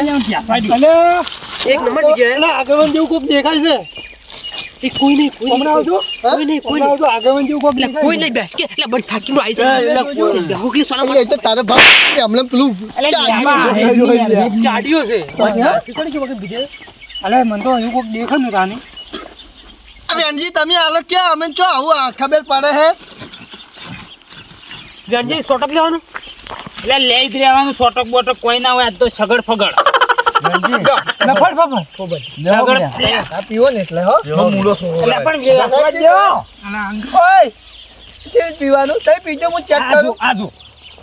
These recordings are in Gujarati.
એક નંબર જગ્યાએ આગળ જેવું કોક દેખાય છે. કોઈ નહીં કોઈ નહીં કોઈ નહીં કોઈ નહીં. આગળ જેવું કોક એટલે કોઈ નહીં બેસ કે એટલે બસ થાકી નો આવી એ, એટલે કોઈ- છે સોના અરે, તો તારે ભાવ હમણાં પેલું ચાલ્યું હોય છે. ચાડ્યો છે. ઠીકડી છે. વખત બીજે. અલે મને તો હજુ કોક દેખાય ને તાની અરે અંજી તમે આલો ક્યાં? અમે ચો આવું આ ખબર પડે હે. વેણજી સોટક લેવાનું? એટલે લઈ જ રહેવાનું સોટક બોટક કોઈ ના હોય આ તો સગડ ફગડ. નફડ ફફડ સગડ આ પીવો ને એટલે હો. એટલે પણ વેસવા દ્યો. ઓય. કેવું પીવાનું તઈ પીજો હું ચેક કરું. આજો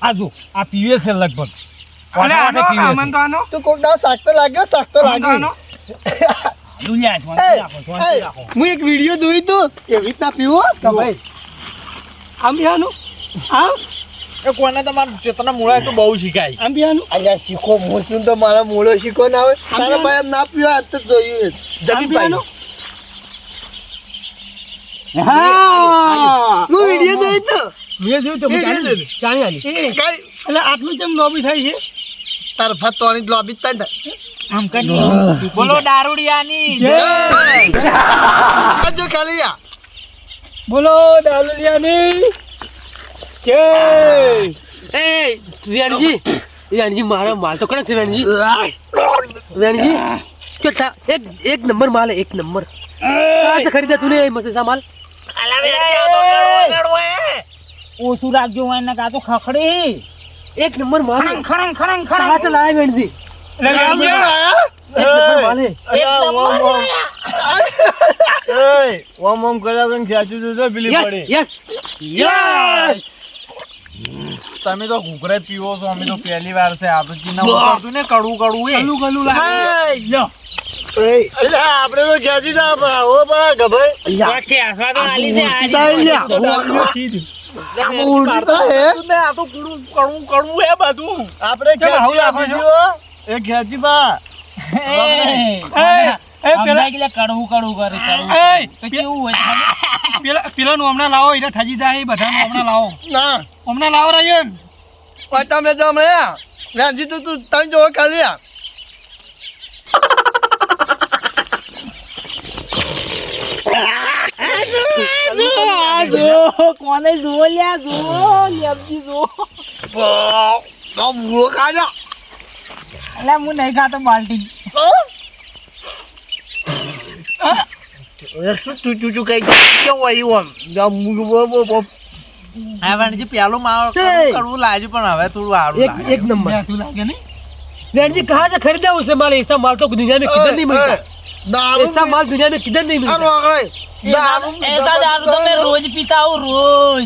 આજો આ પીવે છે લગભગ. પીવે છે. તું કોક દાવ લાગ્યો શાક તો લાગ્યો. હું એક વીડિયો જોઈ તો. એવી રીતના પીવો કે ભાઈ. આમ બિહાનું આમ? એ કોને તમારું ચેતના મૂળા તો બહુ શીખાય. આમ અલ્યા શીખો મોસું તો મારા મૂળો શીખો ના આવે તારા ભાઈ એમ ના પીવા આજ તો જોયું જ. આમ બિહાનું હા! વીડિયો જોઈ તો. મેં જોયું તો. જાણી આલી એટલે આટલું જેમ લોબી થાય છે? તાર ફતવાની લોબી થાય થાય આમ કરી બોલો દારૂડિયાની. આજો ખાલી આ. બોલો દાલુલિયાની જય! એ વેણજી. વેણજી મારા માલ તો કણ છે વેણજી? વેણજી ચોથા એક એક નંબર માલ એક નંબર. કાચ ખરીદા તું ને મસેસા માલ? ઓછું રાખજો હોય ને કાચો ખખડી. એક નંબર માલ ખરંગ ખરંગ ખરંગ કાચ લાય વેણજી. ઓમ ઓમ. કલાક સાચું તો પીલી પડી. યસ. યસ! તમે તો ઘૂઘરે પીવો છો અમે તો પહેલી વાર છે. એ. આ તો કડવું કડવું કડવું હે. બધું. આપણે ખેંચી આપજો એ ખેંચી બા. એ. એ કડવું કડવું કરે કડવું કેવું હોય પેલા પેલા નું હમણાં લાવો એટલે થજી જાય એ બધા હમણાં લાવો ના હમણાં લાવો રાયન ને તમે જો હમણાં રાજી તું તું તમે જોવો ખાલી આ જો કોને જો લ્યા જો લેબજી જો આ મૂળો એટલે હું નહીં ખાતો બાલ્ટી શું તું તું તું કઈ કેવું આવ્યું આમ વેણજી પેલું મારો કરવું લાગ્યું પણ હવે થોડું સારું એક એક નંબર લાગે નહીં વેણજી કહા છે ખરીદાવું છે મારે એસા માલ તો દુનિયા મેં કિધર નહીં મળતા. એસા માલ દુનિયા મેં કિધર નહીં મળતા એસા દારૂ તમે રોજ પીતા હો રોજ.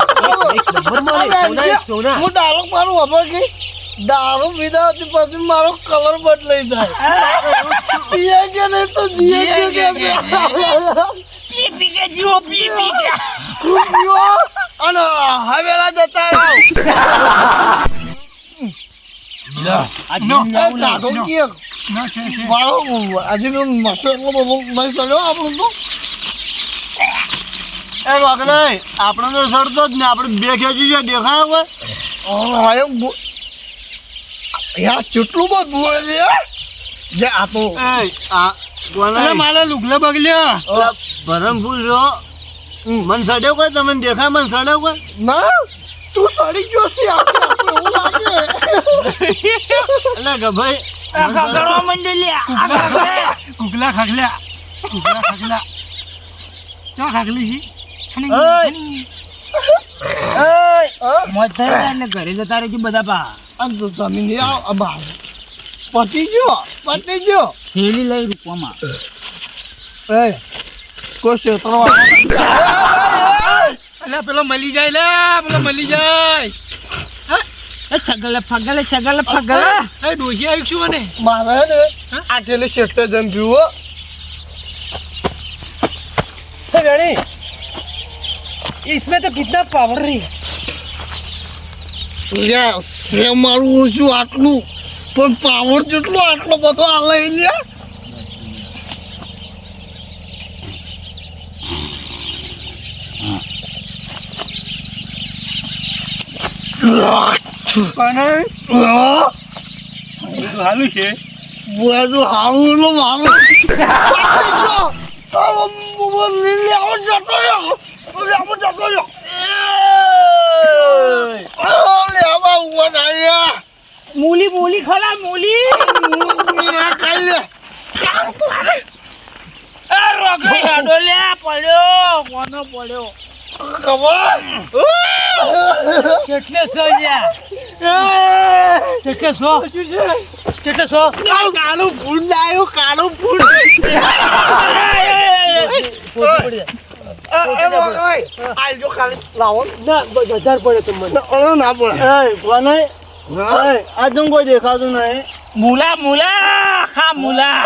એક નંબર મારે. સોના હું દારૂ મારું હવે કે? દારૂ પીધા પછી મારો કલર બદલાઈ જાય. પીએ કે નહીં તો જીએ કે? પી કે જીવો પી પી કે. તું અને હવેલા જતા રહો. આ નો. જીવ ચડ્યો આપણું તો. એ રોકડે આપણે તો સડતો જ ને આપણે બે ખેંચી છે દેખાય કોઈ હા, એ બો- યાર કેટલું બધું બોલે જે આ તો આ ગોના મારા લુગલે બગલ્યો ભરમ ભૂલ રહ્યો. મન સડ્યો કોઈ? તમને દેખાય મન સડ્યો કોઈ? ના તું સડી ગયો છે આપણે એવું લાગે. એટલે ગભાઈ ગગડવા મંડેલ્યા કુકલા ખગલા. કુકલા ખગલા. ચો ખગલી હી? ઓય ઘરે જતા રહેજો બધા પા અને તું પતી ગયો પતી ગયો. થેલી લઈ રૂપમાં એ કોઈ ક્ષેત્ર એટલે પેલો મળી જાય લે પેલો મળી જાય. છગલે ફગલે છગલે ફગલે. એ આવી છું મને. મારે આટલે શેઠ જન પીવો ગણી इसमें तो कितना पावर रही લ્યા સે મારું ઓછું આટલું પણ પાવર જેટલો આટલો બધો આ લઈ લ્યા કોને આ, હાલું છે બુઆનું હાવું લો મારું પાટી ગયો આવો બુઆ લીલી આવો જતો રહ્યો મૂલી મૂલી ખરા મૂલી ગાડો લે પડ્યો કોનો પડ્યો કેટલે સો કેટલે સો કેટલે સો કાળું ફૂલ લાયો કાળું ફૂલ આજો ખાલી લાવો. ના પડે આ કોઈ દેખાતું નહીં. મુલા મુલા ખા મુલા.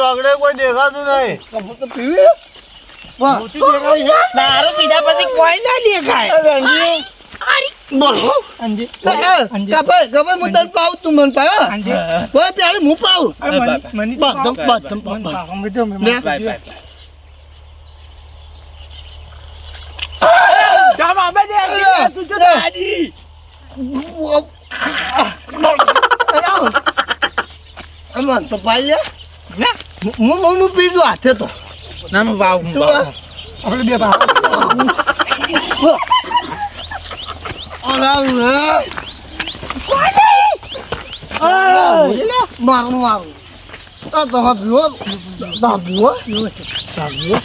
લગડે કોઈ દેખાતું નહીં. તો પીવી. દારૂ પીધા પછી કોઈ ના દેખાય. અંજી. કપાઈ કપાઈ હું તને પાઉં તું મને પાવ અંજી. હું પાઉં. મની બાધમ બાધમ બાધમ લે આમાં તો પાઈ લે હું હું હું પીધું હાથે તો ના મેં ભાવ તું આ- આપણે બે ભાવ અરે લે મારું મારું આ તો પીવો બા પીવો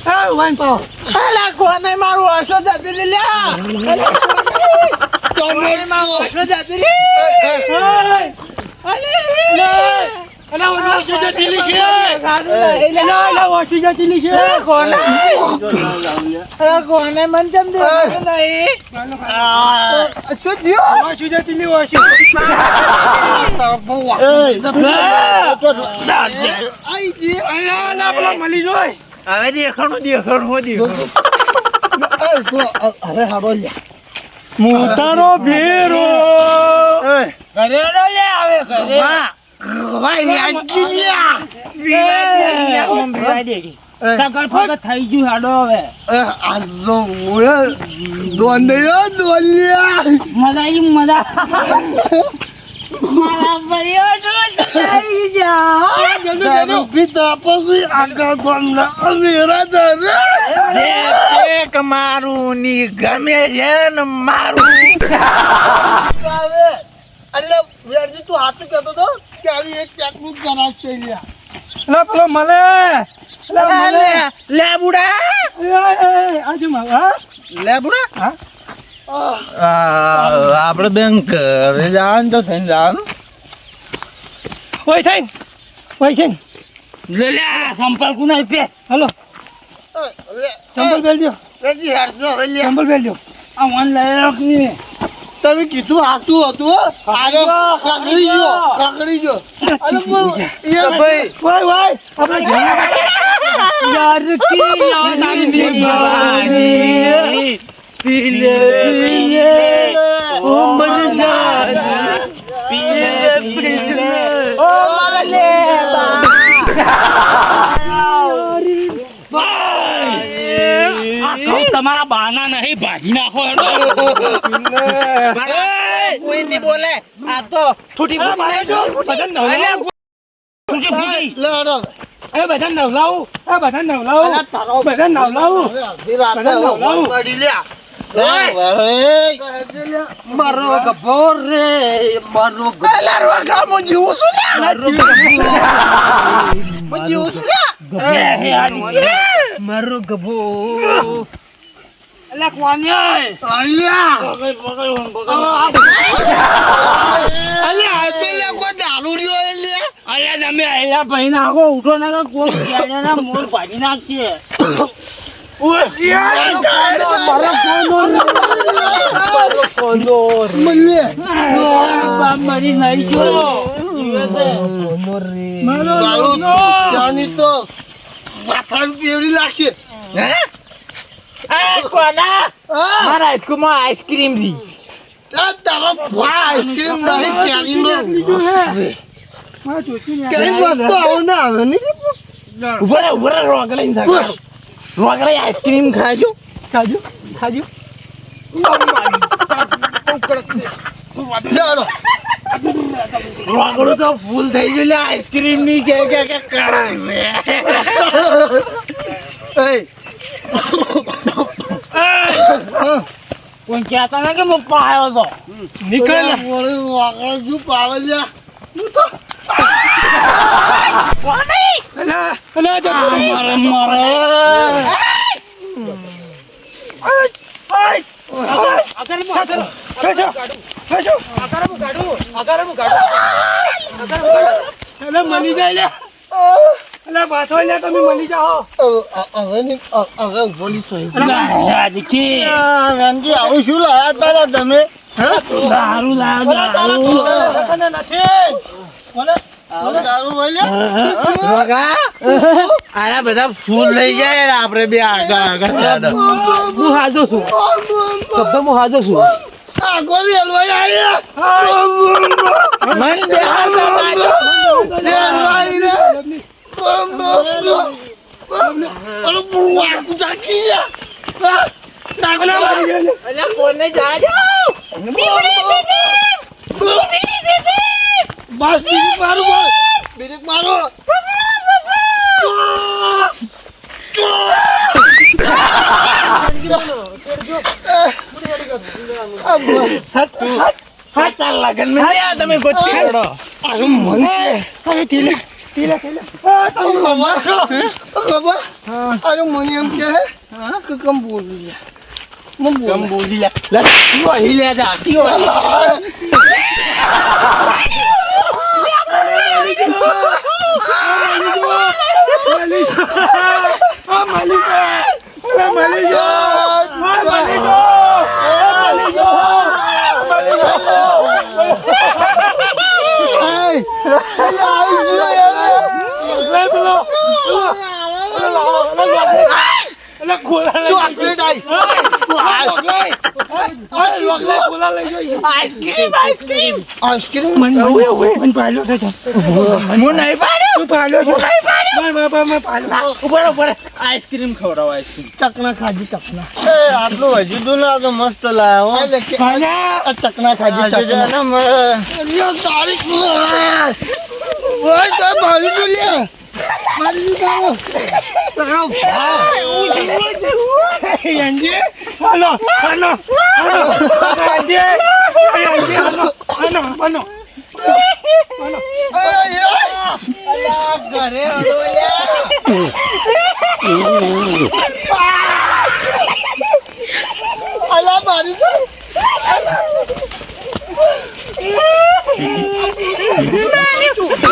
હા વાઈન પાવ અલા કોને મારું હસો જતી રે લ્યા તમે મારું હસો જતી રે અલા ઓનો ઓછી જતી છે એલા એલા ઓછી જતી છે કોને અલા કોને મન જમ દે નહીં શું થયું ઓછી જતી ની ઓછી હવે દેખાણું દેખાણું હો દેખાણું હવે હાડો લે મોટાનો ભેરો ઘરે નો લે આવે ઘરે ભાઈ લાગી લ્યા સગળ ફગત થઈ ગયું હાડો હવે. આજો મુએ દોંદયો દોલ્યા મજા આવી મજા મારા પરિયો થઈ ગયા દારૂ પીતા પછી આગળ ગોમના અમીરા જરે એક મારું ની ગમે છે ને મારું. આવે એટલે વેરજી તું હાથ કહેતો તો કે આવી એક પેકનું જરા છે લ્યા. અલા પેલો મળે લે લે બુડા આજે માં હા? લે બુડા આપણે બેંક જવાનું તો થઈને જવાનું ઓય થઈ ઓય છે લે લે. સંપર્ક નહીં પે હલો. સંપલ બેલ દો ચંપલ પહેર દો આ વન લઈ તમે કીધું હાચું હતું? આનો કાકડી જો કાકડી જો અરે ભાઈ ભાઈ ભાઈ આપણે યાર કી યાદ આવી પીલે પીલે ઉમર જાના પીલે પીલે ઓ લે તમારા બાના નહીં ભાજી નાખો કોઈ નહીં બોલે. આ તો છૂટી બધાને નવલાવું એ નવલાવું એ બધાને નવલાવું અલા નવલાવું બધા નવલાવું. મારો ગભો રે મારો રોકા હું જીવું છું હું જીવું છું મારો ગભો. અલા કોને? અલ્યા! અલ્યા આ તો લ્યા કોઈ દારૂ રહ્યો એ લ્યા અરે તમે અહીંયા ભાઈ નાખો ઉઠો ના કોઈ ના મોર ભાજી નાખશે. મરી નહીં જો દારૂ ચાની તો માથાનું કેવડી લાગશે? એ કોના હા મારા હાઈસ્કૂલમાં આઈસ્ક્રીમ રી તારો આઈસ્ક્રીમ નહીં કેરીનો કેરી વસ્તુ આવો ના આવે ને ઊભો રે ઊભો રે રોગલે બસ. રોગલે આઈસ્ક્રીમ ખાજો ખાજો ખાજો રોકડું તો ફૂલ થઈ ગયું આઈસ્ક્રીમની કે કે કે કડક છે કોઈ કહેતા નહીં કે હું પાયો તો નીકળ વળી રોકડો શું પાવે લ્યા હું તો મળી જાય લે પાછો લે તમે મળી જાઓ. અ- અ- હવે ની હવે બોલી તો રાજકી રામજી આવું શું લાયા તારા તમે? દારૂ લાવ દારૂ. આવું આના બધા ફૂલ લઈ જાય આપણે બે આગળ આગળ. હું હાજો છું. શબ્દ હું હાજો છું. આગળ રેલવાઈ આયા મન બે હાથ બાજુ રેલવાઈ રે અરે બુવા કુચાકી યા નાગલા અલ્યા કોને જાજો બસ બીજું મારું બોલ બીજું મારો લગન તમે ગોચી હેડો અરે મન અરે ટીલે ટીલે ટીલે ખબર ખબર અરે મને એમ કે કે કમ બોલી મમ કમ બોલી લે કયો हिले જા કયો ચોકલેટ આઈસ્ક્રીમ આઈસ્ક્રીમ આઈસ્ક્રીમ મને મને પાડ્યો છે હું નહીં પાડ્યો પાડ્યો છે ઉપર ઉપર આઈસ્ક્રીમ ખવડાવો આઈસ્ક્રીમ ચકના ખાજી ચકના આટલું હજી તો ના તો મસ્ત લાયા હો આ ચકના ખાજી ચકના અલ્યો તારીખ ઓય તો મારી તો લે મારી તો તારો તારો યંજી હાલો હાલો હાલો રાજે હાલો હાલો ઘરે હડો અલા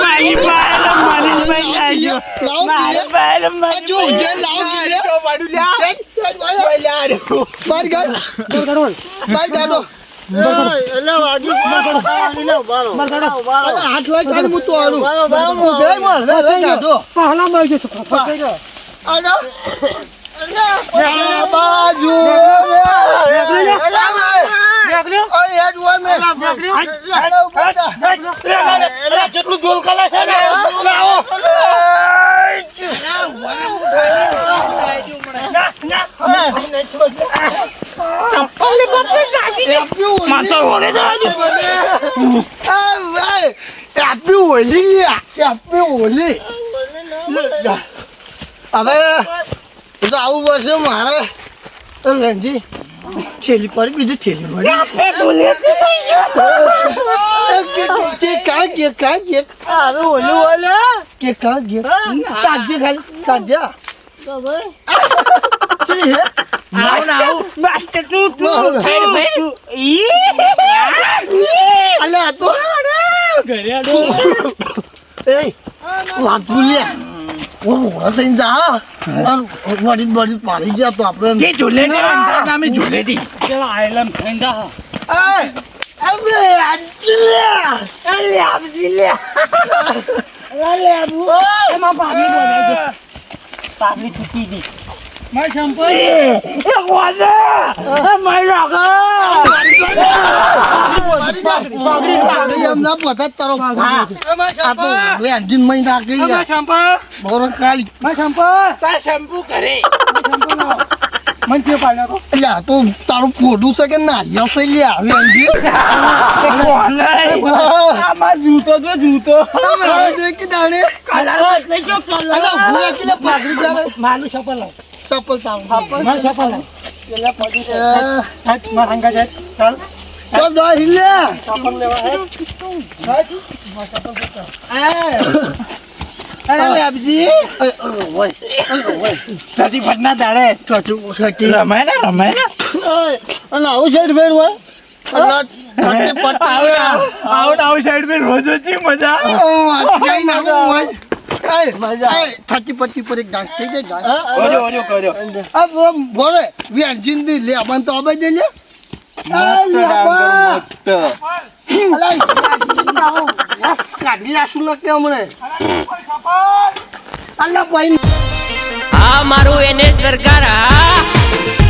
મારી પાયલો મારી ભાઈ જાજો જો જે લાવ લે તો પાડું લે બાર ગાડ બાર ગાડો હાથ લાગ કાઢ હું તો આનું ઉભે માર લે લે ગાડો પહેલા મળી જશે પકડી ગયો. આનો આ બાજુ લે અલા ભાઈ ઓય હેડ વન મે હેડ ઊભા જેટલું ગોલ કલા છે ને લાવો માતો ઓળે જાજો હેપી હોલી હેપી હોલી હવે તો આવું પડશે મારે રંજી છેલ્લી પડી બીજું છેલ્લી પડી કે કાં કે કાં કે કે કાં કે કાઢજે ખાલી કાઢજે ચલી હે આવું ના આવું માસ્ટર તું તું ફેર ફેર અલે આ તો ઘરે આડો એ વાંધું લે ઓ મોડા થઈને જા વડી વડી પાડી જા તો આપણે ઝૂલે નામે જોડેડી ચલો આયલમ ફેંડા એ અબે આજલે અલે આજલે અલે અબુ એમાં પાણી બોલે પાણી છૂટી ગઈ. મારી શંપો એ કોને મારી પોતા તરો આ તો વેન્જીન મઈ નાખી શંપા બોરો કાલી. શંપા તા શેમ્પુ કરે મને કે પાડ્યો તો. એટલે આ તો તારું ફોટું છે કે નારિયેળ છે લે આવે અંજી આમાં જૂતો તો જૂતો. કે દાણે અલા ભૂલા કે લે પાઘડી ચાલે મારું સફળ લાવ. સપલ ચાલે. મારું સફળ લાવ. પેલા પડી જાય. મારા હંગા જાય. ચાલ. તો જા હિલે સફળ લેવા હે દાડે. રમાય ને રમાય ને. અને આવું સાઈડ ફેર હોય? દી લે આપણ તો આબાઈ દે લે. આ મારું એને સરકાર હા.